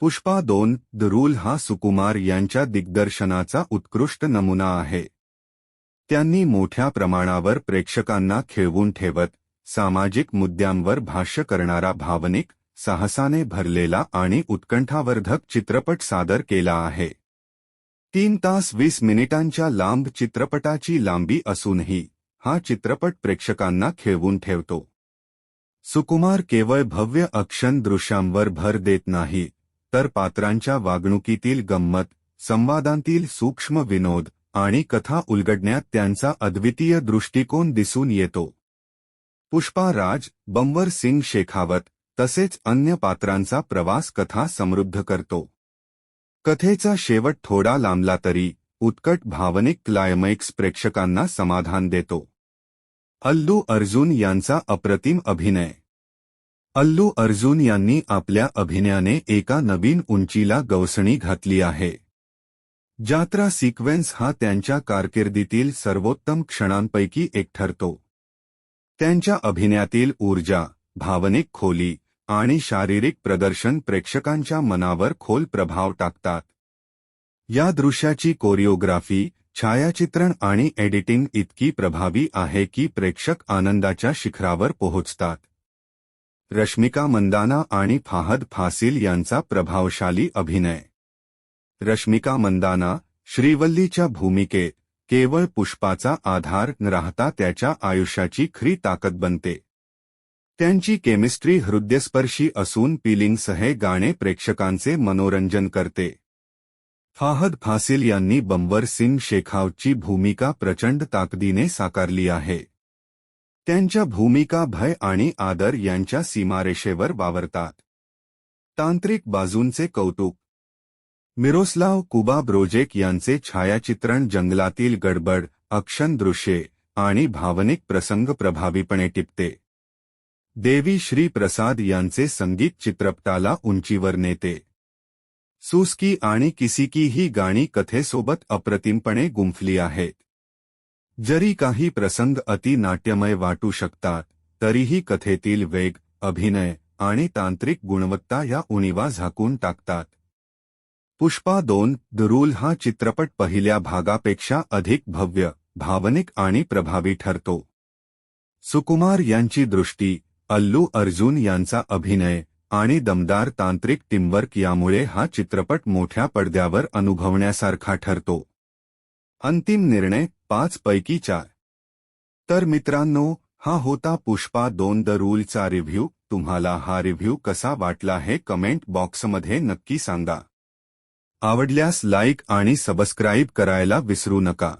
पुष्पा दोन the rule हा सुकुमार यांच्या दिग्दर्शनाचा उत्कृष्ट नमुना आहे. त्यांनी मोठ्या प्रमाणावर प्रेक्षकांना खेळवून ठेवत सामाजिक मुद्द्यांवर भाष्य करणारा भावनिक साहसाने भरलेला आणि उत्कंठावर्धक चित्रपट सादर केला आहे. तीन तास वीस मिनिटांच्या लांब चित्रपटाची लांबी असूनही हा चित्रपट प्रेक्षकांना खेळवून ठेवतो. सुकुमार केवळ भव्य अक्षण दृश्यांवर भर देत नाही तर पात्रांच्या वागणुकीतील गंमत संवादांतील सूक्ष्म विनोद आणि कथा उलगडण्यात त्यांचा अद्वितीय दृष्टिकोन दिसून येतो. पुष्पा राज बंवर सिंग शेखावत तसेच अन्य पात्रांचा प्रवास कथा समृद्ध करतो. कथेचा शेवट थोडा लांबला तरी उत्कट भावनिक क्लायमॅक्स प्रेक्षकांना समाधान देतो. अल्लू अर्जुन यांचा अप्रतिम अभिनय. अल्लू अर्जुन यांनी आपल्या अभिनयाने एका नवीन उंचीला गवसणी घातली आहे. जात्रा सिक्वेन्स हा त्यांच्या कारकिर्दीतील सर्वोत्तम क्षणांपैकी एक ठरतो. त्यांच्या अभिनयातील ऊर्जा भावनिक खोली आणि शारीरिक प्रदर्शन प्रेक्षकांच्या मनावर खोल प्रभाव टाकतात. या दृश्याची कोरिओग्राफी छायाचित्रण आणि एडिटिंग इतकी प्रभावी आहे की प्रेक्षक आनंदाच्या शिखरावर पोहोचतात. रश्मिका मंदाना आणि फाहद फासिल यांचा प्रभावशाली अभिनय. रश्मिका मंदाना श्रीवल्लीच्या भूमिकेत केवळ पुष्पाचा आधार न राहता त्याच्या आयुष्याची खरी ताकद बनते. त्यांची केमिस्ट्री हृदयस्पर्शी असून पिलिंगसह गाणे प्रेक्षकांचे मनोरंजन करते. फाहद फासिल यांनी बंबर सिंग शेखावची भूमिका प्रचंड ताकदीने साकारली आहे. त्यांच्या भूमिका भय आणि आदर यांच्या सीमारेषेवर वावरतात. तांत्रिक बाजूंचे कौतुक. मिरोस्लाव कुबा ब्रोजेक यांचे छायाचित्रण जंगलातील गडबड अक्षण दृश्ये आणि भावनिक प्रसंग प्रभावीपणे टिपते. देवी श्री प्रसाद यांचे संगीत चित्रपटाला उंचीवर नेते. सुस्की आणि किसिकी ही गाणी कथेसोबत अप्रतिमपणे गुंफली आहेत. जरी काही प्रसंग अति नाट्यमय वाटू शकतात तरीही कथेतील वेग अभिनय आणि तांत्रिक गुणवत्ता या उणीवा झाकून टाकतात. पुष्पा दोन द रूल हा चित्रपट पहिल्या भागापेक्षा अधिक भव्य भावनिक आणि प्रभावी ठरतो. सुकुमार यांची दृष्टी अल्लू अर्जुन यांचा अभिनय आणि दमदार तांत्रिक टीमवर्क यामुळे हा चित्रपट मोठ्या पडद्यावर अनुभवण्यासारखा ठरतो. अंतिम निर्णय पाच पैकी चार. तर मित्रांनो हा होता पुष्पा दोन द रूलचा रिव्ह्यू. तुम्हाला हा रिव्ह्यू कसा वाटला हे कमेंट बॉक्समध्ये नक्की सांगा. आवडल्यास लाईक आणि सबस्क्राईब करायला विसरू नका.